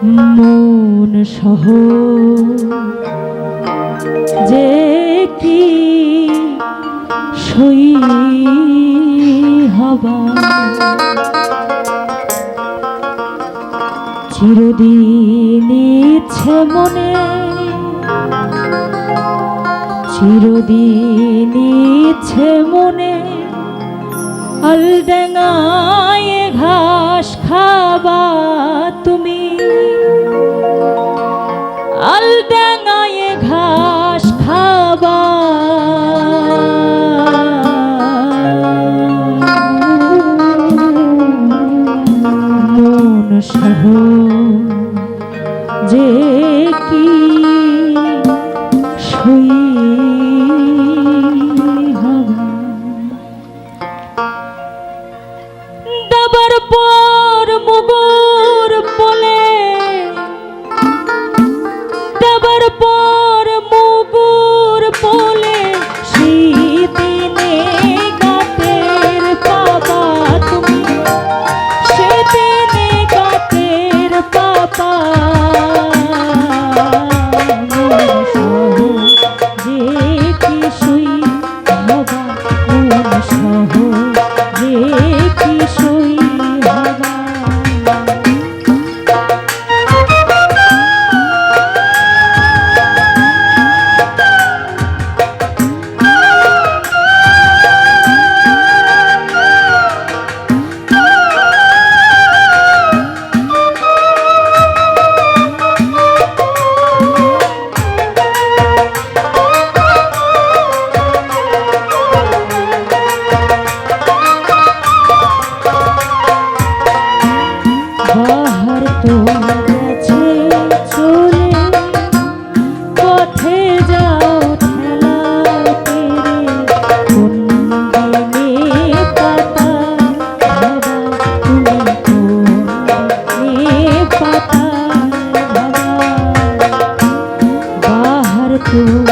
মন সহ। যে কি সই হবা। চিরদিন ইচ্ছে মনে চিরদিন ইচ্ছে মনে আলডেঙ্গায় ঘা Shabbat. সাথে যাও ঠেলা পাতা বাহার তুমি